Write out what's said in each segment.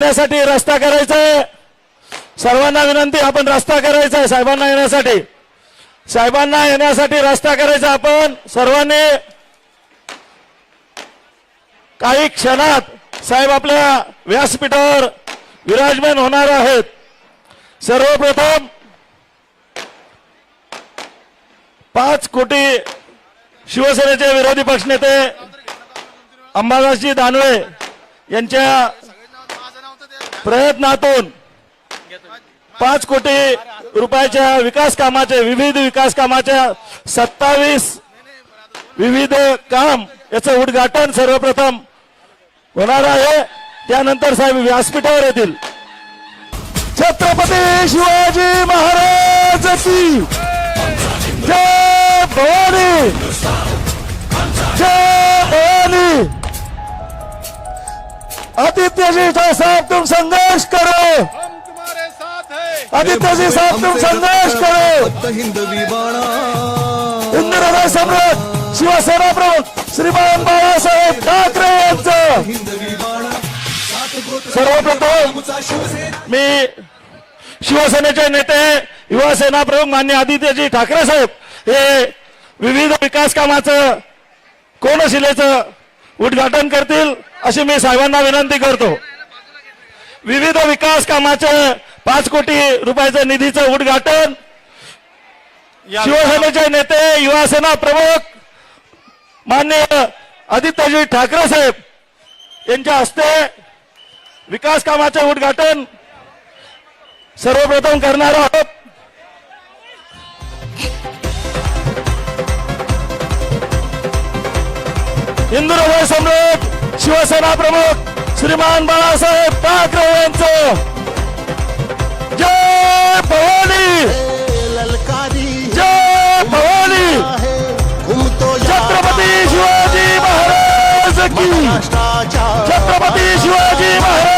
येण्यासाठी रस्ता करायचा आहे सर्वांना विनंती आपण रस्ता करायचा आहे साहेबांना येण्यासाठी. साहेबांना येण्यासाठी रस्ता करायचा आपण सर्वांनी. काही क्षणात साहेब आपल्या व्यासपीठावर विराजमान होणार आहेत. सर्वप्रथम पाच कोटी शिवसेनेचे विरोधी पक्षनेते अंबादासजी दानवे यांच्या प्रयत्नातून पाच कोटी रुपयाच्या विकास कामाचे विविध विकास कामाच्या सत्तावीस विविध काम याचं उद्घाटन सर्वप्रथम होणार आहे. त्यानंतर साहेब व्यासपीठावर येतील. छत्रपती शिवाजी महाराज की जय भवानी जय भवानी. आदित्य जी साहब तुम संघर्ष करो। हम तुम्हारे साथ है। आदित्य जी साहब तुम संघर्ष करो। हिंदुहृदय सम्राट शिवसेना प्रमुख श्रीमान बाळासाहेब ठाकरे यांचं। सर्वप्रथम शिवसेना। मी शिवसेनेचे नेते युवा सेना प्रमुख मान्य आदित्यजी ठाकरे साहेब हे विविध विकास कामाचं कोनशिलेचं उद्घाटन करतील. अशी मी साहेबांना विनंती करतो. विविध विकास कामाचे पाच कोटी रुपयाचं निधीचं उद्घाटन. शिवसेनेचे नेते युवा सेना प्रमुख मान्य आदित्यजी ठाकरे साहेब यांच्या हस्ते विकास कामाचे उद्घाटन सर्वप्रथम करणार आहोत. हिंदू हृदय सम्राट शिवसेना प्रमुख श्रीमान बाळासाहेब ठाकरे यांचं. जय भवानी. ललकारी जय भवानी. छत्रपती शिवाजी महाराज की. छत्रपती शिवाजी महाराज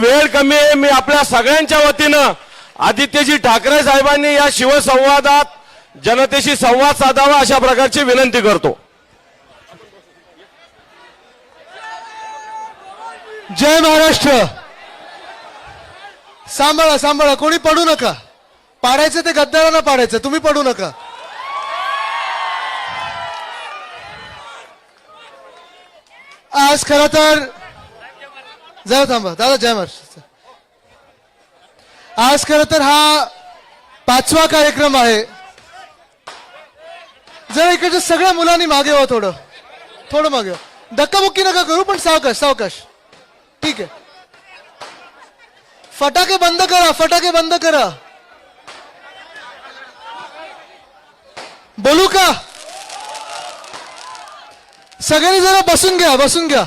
वेळ कमी आहे. मी आपल्या सगळ्यांच्या वतीनं आदित्यजी ठाकरे साहेबांनी या शिवसंवादात जनतेशी संवाद साधावा अशा प्रकारची विनंती करतो. जय महाराष्ट्र. सांभाळा सांभाळा. कोणी पडू नका. पाडायचं ते गद्दारांना पाडायचं. तुम्ही पडू नका. आज खरं तर जरा थांबा दादा जय महाराष्ट्र. आज खर तर हा पाचवा कार्यक्रम आहे. जरा इकडच्या सगळ्या मुलांनी मागे हो थोडं. थोडं मागे हो धक्काबुक्की नका करू पण सावकाश सावकाश. ठीक आहे. फटाके बंद करा फटाके बंद करा. बोलू का? सगळ्यांनी जरा बसून घ्या बसून घ्या.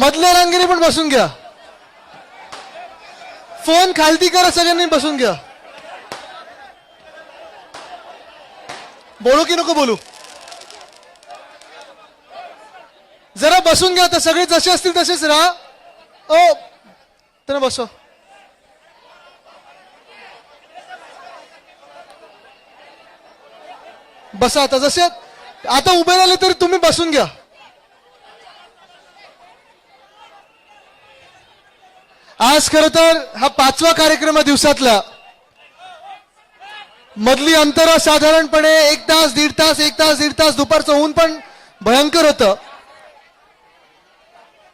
मधल्या रांगेने पण बसून घ्या. फोन खालती करा सगळ्यांनी बसून घ्या. बोलू की नको बोलू? जरा बसून घ्या तर सगळे जसे असतील तसेच राहा. ओ तर बसो बसा आता जसे आता उभे राहिले तरी तुम्ही बसून घ्या. आज खर तर हा पाचवा कार्यक्रम आहे दिवसातला. मधली अंतर साधारणपणे एक तास दीड तास एक तास दीड तास दुपारचं ऊन पण भयंकर होतं.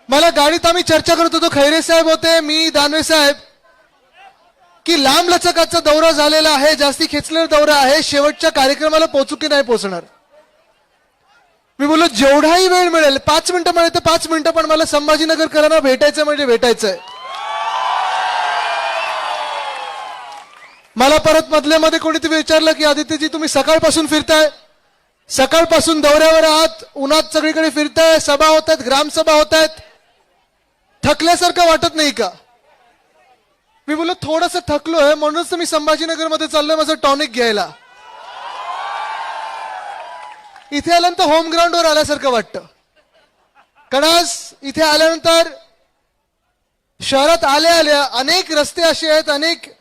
मला गाडीत आम्ही चर्चा करत होतो. खैरे साहेब होते मी दानवे साहेब की लांब लचकाचा दौरा झालेला आहे जास्ती खेचलेला दौरा आहे शेवटच्या कार्यक्रमाला पोहोचू की नाही पोहोचणार? मी बोललो जेवढाही वेळ मिळेल पाच मिनिटं मिळेल तर पाच मिनिटं पण मला संभाजीनगरकरांना भेटायचं म्हणजे भेटायचंय. मला परत मधल्या मध्ये कोणीतरी विचारलं की आदित्यजी तुम्ही सकाळपासून फिरताय? सकाळपासून दौऱ्यावर आहात उन्हात सगळीकडे फिरताय सभा होत आहेत ग्रामसभा होत आहेत. थकल्यासारखं वाटत नाही का? मी बोललो थोडस थकलोय म्हणूनच तर मी संभाजीनगरमध्ये चाललोय माझं टॉनिक घ्यायला. इथे आल्यानंतर होम ग्राउंडवर आल्यासारखं वाटतं. कारण आज इथे आल्यानंतर शहरात आल्या आल्या अनेक रस्ते असे आहेत अनेक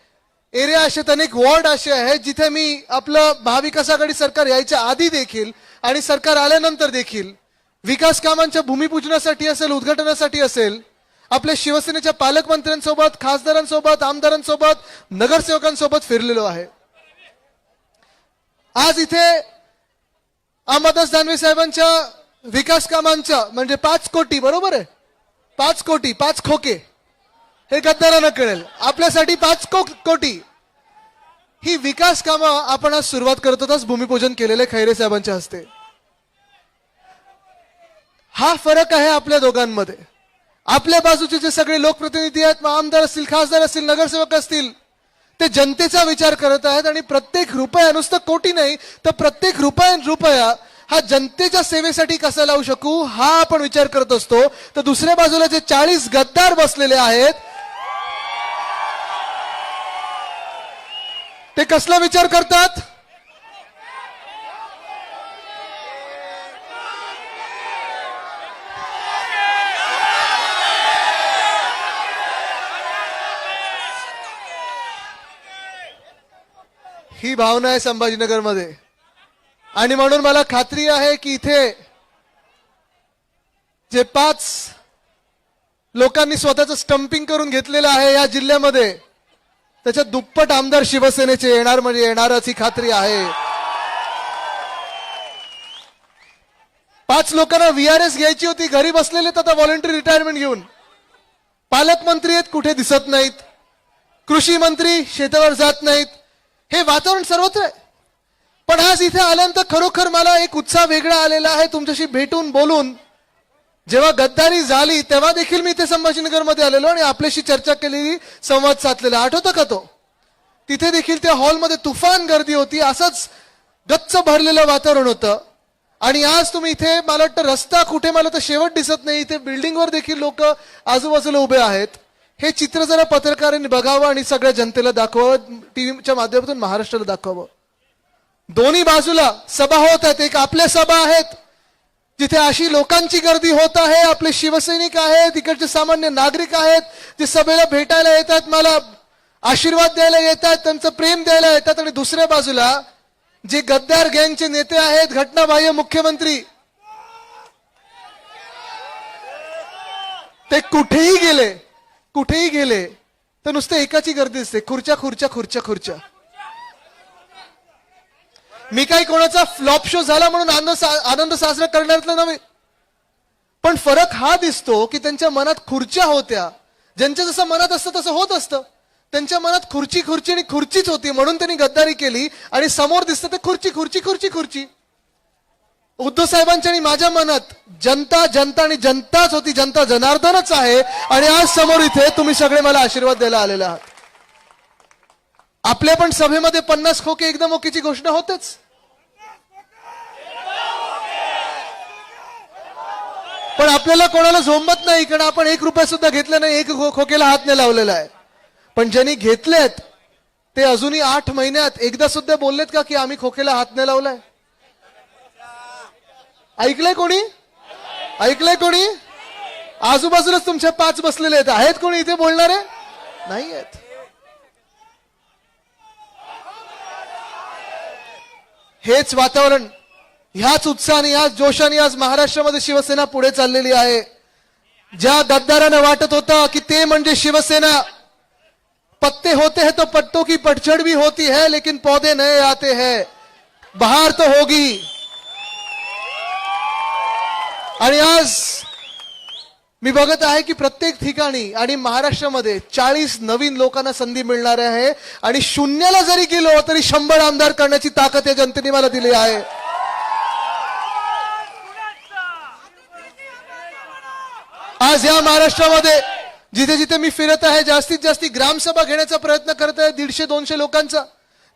एरिया असे अनेक वॉर्ड असे आहेत जिथे मी आपलं महाविकास आघाडी सरकार यायच्या आधी देखील आणि सरकार आल्यानंतर देखील विकास कामांच्या भूमिपूजनासाठी असेल उद्घाटनासाठी असेल आपल्या शिवसेनेच्या पालकमंत्र्यांसोबत खासदारांसोबत आमदारांसोबत नगरसेवकांसोबत फिरलेलो आहे. आज इथे अहमददास दानवे साहेबांच्या विकास कामांच्या म्हणजे पाच कोटी बरोबर आहे? पाच कोटी पाच खोके. हे गद्दारांना कळेल. आपल्यासाठी पाच को कोटी. ही विकास कामं आपण आज सुरुवात करत होताच भूमिपूजन केलेले खैरे साहेबांच्या हस्ते. हा फरक आहे आपल्या दोघांमध्ये. आपल्या बाजूचे जे सगळे लोकप्रतिनिधी आहेत आमदार असतील खासदार असतील नगरसेवक असतील ते जनतेचा विचार करत आहेत आणि प्रत्येक रुपया नुसतं कोटी नाही तर प्रत्येक रुपया रुपया हा जनतेच्या सेवेसाठी कसा लावू शकू हा आपण विचार करत असतो. तर दुसऱ्या बाजूला जे चाळीस गद्दार बसलेले आहेत ते कसला विचार करतात? ही भावना आहे संभाजीनगरमध्ये. आणि म्हणून मला खात्री आहे की इथे जे पाच लोकांनी स्वतःचं स्टम्पिंग करून घेतलेलं आहे या जिल्ह्यामध्ये त्याच्यात दुप्पट आमदार शिवसेनेचे येणार म्हणजे येणारच ही खात्री आहे. पाच लोकांना व्हीआरएस घ्यायची होती घरी बसलेले तर आता व्हॉलेंटरी रिटायरमेंट घेऊन. पालकमंत्री आहेत कुठे दिसत नाहीत. कृषी मंत्री शेतावर जात नाहीत. हे वातावरण सर्वत्र आहे. पण आज इथे आल्यानंतर खरोखर मला एक उत्साह वेगळा आलेला आहे तुमच्याशी भेटून बोलून. जेव्हा गद्दारी झाली तेव्हा देखील मी इथे संभाजीनगरमध्ये आलेलो आणि आपल्याशी चर्चा केलेली संवाद साधलेला. आठवतं का तो? तिथे देखील त्या हॉलमध्ये तुफान गर्दी होती असंच गच्च भरलेलं वातावरण होतं. आणि आज तुम्ही इथे मला वाटतं रस्ता कुठे मला तर शेवट दिसत नाही. इथे बिल्डिंगवर देखील लोक आजूबाजूला उभे आहेत. हे चित्र जरा पत्रकारांनी बघावं आणि सगळ्या जनतेला दाखवावं टीव्हीच्या माध्यमातून महाराष्ट्राला दाखवावं. दोन्ही बाजूला सभा होत आहेत एक आपल्या सभा आहेत जिथे अशी लोकांची गर्दी होत आहे आपले शिवसैनिक आहेत इकडचे सामान्य नागरिक आहेत जे सभेला भेटायला येतात मला आशीर्वाद द्यायला येतात त्यांचं प्रेम द्यायला येतात आणि दुसऱ्या बाजूला जे गद्दार गँगचे नेते आहेत घटनाबाह्य मुख्यमंत्री ते कुठेही गेले कुठेही गेले तर नुसते एकाची गर्दी असते खुर्च्या खुर्च्या खुर्च्या खुर्च्या. मी काही कोणाचा फ्लॉप शो झाला म्हणून आनंद सा- आनंद साजरा करण्यातला नव्हे पण फरक हा दिसतो की त्यांच्या मनात खुर्च्या होत्या. ज्यांच्या जसं मनात असतं तसं होत असतं. त्यांच्या मनात खुर्ची खुर्ची आणि खुर्चीच होती म्हणून त्यांनी गद्दारी केली आणि समोर दिसतं ते खुर्ची खुर्ची खुर्ची खुर्ची. उद्धव साहेबांच्या आणि माझ्या मनात जनता जनता आणि जनताच होती. जनता जनार्दनच आहे. आणि आज समोर इथे तुम्ही सगळे मला आशीर्वाद द्यायला आलेले आहात. आपल्या पण सभेमध्ये पन्नास खोके एकदम ओकेची घोषणा होतेच. पण आपल्याला कोणाला झोंबत नाही कारण आपण एक रुपया सुद्धा घेतला नाही एक खोकेला हात नाही लावलेला आहे. पण ज्यांनी घेतलेत ते अजूनही आठ महिन्यात एकदा सुद्धा बोललेत का की आम्ही खोकेला हात नाही लावलाय? ऐकलंय कोणी? ऐकलंय कोणी? आजूबाजूलाच तुमच्या पाच बसलेले आहेत. आहेत कोणी इथे बोलणारे? नाही आहेत हेच वातावरण. ह्याच उत्साहाने याच जोशाने आज महाराष्ट्रामध्ये शिवसेना पुढे चाललेली आहे. ज्या गद्दारानं वाटत होता की ते म्हणजे शिवसेना पत्ते होते हैं तो पत्तों की पटछड़ भी होती है लेकिन पौधे नए आते हैं। बहार तो होगी। आणि आज मी बघत आहे की प्रत्येक ठिकाणी आणि महाराष्ट्रामध्ये चाळीस नवीन लोकांना संधी मिळणार आहे आणि शून्याला जरी गेलो तरी शंभर आमदार करण्याची ताकद या जनतेने मला दिली आहे. आज या महाराष्ट्रामध्ये जिथे जिथे मी फिरत आहे जास्तीत जास्त ग्रामसभा घेण्याचा प्रयत्न करत आहे दीडशे दोनशे लोकांचा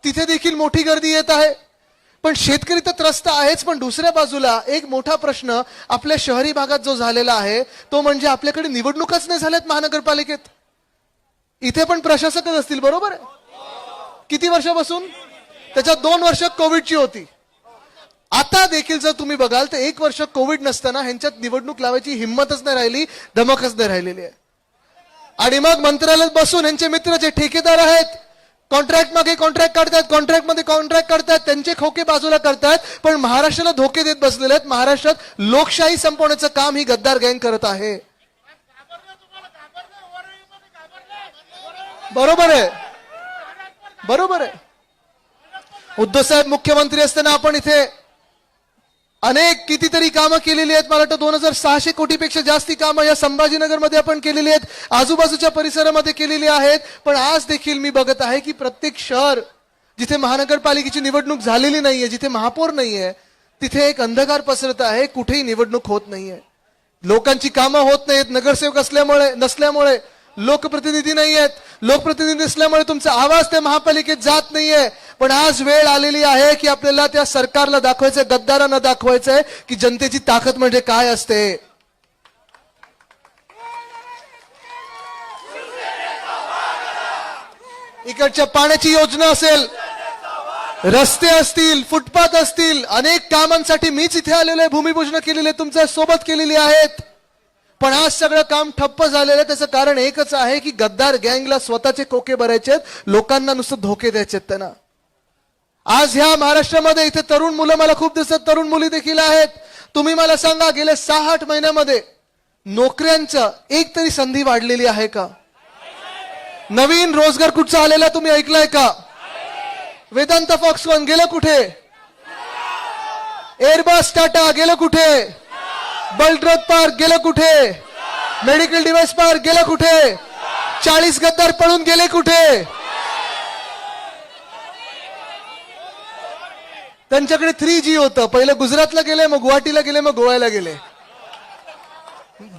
तिथे देखील मोठी गर्दी येत आहे. पण शेतकरी तर त्रस्त आहेच पण दुसऱ्या बाजूला एक मोठा प्रश्न आपल्या शहरी भागात जो झालेला आहे तो म्हणजे आपल्याकडे निवडणुकाच नाही झाल्यात महानगरपालिकेत. इथे पण प्रशासकच असतील बरोबर आहे? किती वर्षापासून? त्याच्यात दोन वर्ष कोविडची होती. आता देखील जर तुम्ही बघाल तर एक वर्ष कोविड नसताना ह्यांच्यात निवडणूक लावायची हिंमतच नाही राहिली धमकच नाही राहिलेली आहे. आणि मग मंत्रालयात बसून यांचे मित्र जे ठेकेदार आहेत कॉन्ट्रॅक्ट मागे कॉन्ट्रॅक्ट काढतात कॉन्ट्रॅक्टमध्ये कॉन्ट्रॅक्ट काढतात त्यांचे खोके बाजूला करतात पण महाराष्ट्राला धोके देत बसलेले आहेत. महाराष्ट्रात लोकशाही संपवण्याचं काम ही गद्दार गँग करत आहे. बरोबर आहे. बरोबर आहे. उद्धव साहेब मुख्यमंत्री असताना आपण इथे अनेक कितीतरी कामं केलेली आहेत. मला वाटतं दोन हजार सहाशे कोटीपेक्षा जास्ती कामं या संभाजीनगरमध्ये आपण केलेली आहेत. आजूबाजूच्या परिसरामध्ये केलेली आहेत. पण आज देखील मी बघत आहे की प्रत्येक शहर जिथे महानगरपालिकेची निवडणूक झालेली नाहीये जिथे महापौर नाहीये तिथे एक अंधकार पसरत आहे. कुठेही निवडणूक होत नाहीये. लोकांची कामं होत नाहीत. नगरसेवक असल्यामुळे नसल्यामुळे लोकप्रतिनिधी नाही आहेत लोकप्रतिनिधी नसल्यामुळे तुमचा आवाज त्या महापालिकेत जात नाहीये. पण आज वेळ आलेली आहे की आपल्याला त्या सरकारला दाखवायचंय गद्दारांना दाखवायचंय की जनतेची ताकद म्हणजे काय असते. इकडच्या पाण्याची योजना असेल रस्ते असतील फुटपाथ असतील अनेक कामांसाठी मीच इथे आलेलो आहे भूमिपूजन केलेले तुमच्यासोबत केलेली आहेत. पण आज सगळं काम ठप्प झालेलं आहे त्याचं कारण एकच आहे की गद्दार गँगला स्वतःचे कोके भरायचे आहेत लोकांना नुसतं धोके द्यायचे आहेत त्यांना. आज ह्या महाराष्ट्रामध्ये इथे तरुण मुलं मला खूप दिसत तरुण मुली देखील आहेत. तुम्ही मला सांगा गेल्या सहा आठ महिन्यामध्ये नोकऱ्यांचं एक तरी संधी वाढलेली आहे का? नवीन रोजगार कुठचा आलेला तुम्ही ऐकलाय का? वेदांत फॉक्सकॉन गेलं कुठे? एअरबस टाटा गेलं कुठे? बल्ट्रक पार्क गेलं कुठे? मेडिकल डिव्हाइस पार्क गेलं कुठे? चाळीस गद्दार पळून गेले कुठे? त्यांच्याकडे थ्री जी होतं. पहिलं गुजरातला गेले मग गुवाहाटीला गेले मग गोव्याला गेले.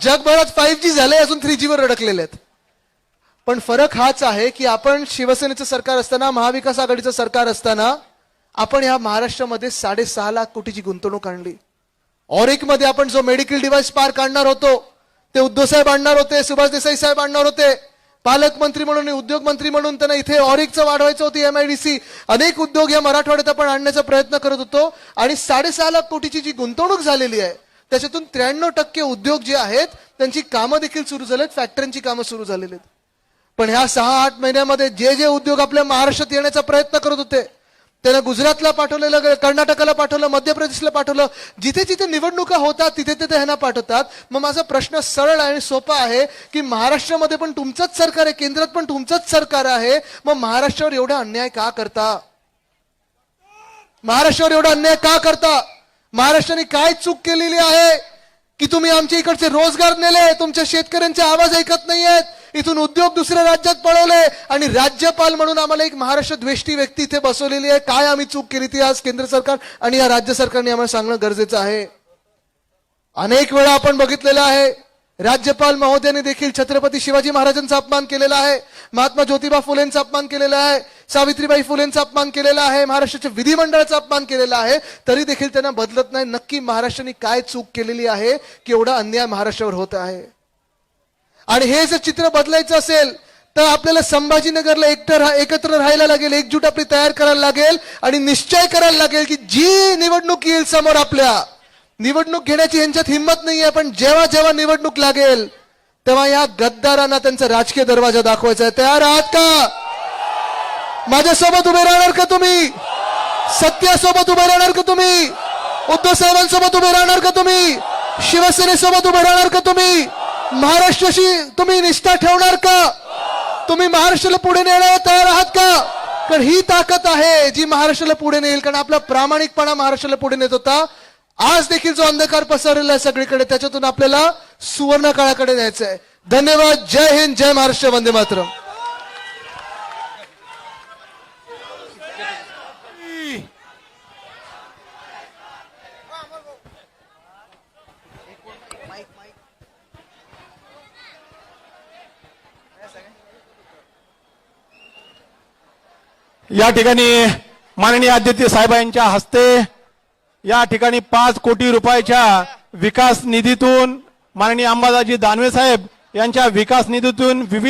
जगभरात फाईव्ह जी झाले अजून थ्री जी वर अडकलेले आहेत. पण फरक हाच आहे की आपण शिवसेनेचं सरकार असताना महाविकास आघाडीचं सरकार असताना आपण ह्या महाराष्ट्रामध्ये साडेसहा लाख कोटीची गुंतवणूक आणली. ऑरिकमध्ये आपण जो मेडिकल डिव्हाइस पार्क आणणार होतो ते उद्धव साहेब आणणार होते सुभाष देसाई साहेब आणणार होते पालकमंत्री म्हणून उद्योगमंत्री म्हणून त्यांना इथे ऑरिकचं वाढवायचं होती एमआयडीसी अनेक उद्योग या मराठवाड्यात आपण आणण्याचा प्रयत्न करत होतो. आणि साडेसहा लाख कोटीची जी गुंतवणूक झालेली आहे त्याच्यातून त्र्याण्णव टक्के उद्योग जे आहेत त्यांची कामं देखील सुरू झालेत फॅक्टरींची कामं सुरू झालेली आहेत. पण ह्या सहा आठ महिन्यामध्ये जे जे उद्योग आपल्या महाराष्ट्रात येण्याचा प्रयत्न करत होते त्यांना गुजरातला पाठवलेलं कर्नाटकाला पाठवलं मध्य प्रदेशला पाठवलं जिथे जिथे निवडणुका होतात तिथे तिथे ह्यांना पाठवतात. मग माझा प्रश्न सरळ आणि सोपा आहे की महाराष्ट्रामध्ये पण तुमचंच सरकार आहे केंद्रात पण तुमचंच सरकार आहे मग महाराष्ट्रावर एवढा अन्याय का करता? महाराष्ट्रावर एवढा अन्याय का करता? महाराष्ट्राने काय चूक केलेली आहे? की तुम्ही आमच्या इकडचे रोजगार नेले तुमच्या शेतकऱ्यांचे आवाज ऐकत नाहीयेत? इथून उद्योग दुसऱ्या राज्यात पळवले आणि राज्यपाल म्हणून आम्हाला एक महाराष्ट्र द्वेष्टी व्यक्ती इथे बसवलेली आहे. काय आम्ही चूक केली ती आज केंद्र सरकार आणि या राज्य सरकारने आम्हाला सांगणं गरजेचं आहे. अनेक वेळा आपण बघितलेलं आहे राज्यपाल महोदयाने देखील छत्रपती शिवाजी महाराजांचा अपमान केलेला आहे महात्मा ज्योतिबा फुलेंचा अपमान केलेला आहे सावित्रीबाई फुलेंचा अपमान केलेला आहे महाराष्ट्राच्या विधिमंडळाचा अपमान केलेला आहे तरी देखील त्यांना बदलत नाही. नक्की महाराष्ट्राने काय चूक केलेली आहे की एवढा अन्याय महाराष्ट्रावर होत आहे? आणि हे जर चित्र बदलायचं असेल तर आपल्याला संभाजीनगरला एकटं राह- एकत्र राहायला लागेल एकजूट आपली तयार करायला लागेल आणि निश्चय करायला लागेल की जी निवडणूक येईल समोर आपल्या. निवडणूक घेण्याची यांच्यात हिंमत नाहीये पण जेव्हा जेव्हा निवडणूक लागेल तेव्हा या गद्दारांना त्यांचा राजकीय दरवाजा दाखवायचा आहे. तयार आहात का? माझ्यासोबत उभे राहणार का तुम्ही? सत्यासोबत उभे राहणार का तुम्ही? उद्धव साहेबांसोबत उभे राहणार का तुम्ही? शिवसेनेसोबत उभे राहणार का तुम्ही? महाराष्ट्राशी तुम्ही निष्ठा ठेवणार का? तुम्ही महाराष्ट्राला पुढे नेण्याला तयार आहात का? कारण ही ताकद आहे जी महाराष्ट्राला पुढे नेईल कारण आपला प्रामाणिकपणा महाराष्ट्राला पुढे नेत होता. आज देखील जो अंधकार पसरलेला आहे सगळीकडे त्याच्यातून आपल्याला सुवर्ण काळाकडे न्यायचं आहे धन्यवाद. जय हिंद. जय महाराष्ट्र. वंदे मातरम. या ठिकाणी माननीय आदित्य साहेबांच्या हस्ते या ठिकाणी पाच कोटी रुपयाच्या विकास निधीतून माननीय अंबादाजी दानवे साहेब यांच्या विकास निधीतून विविध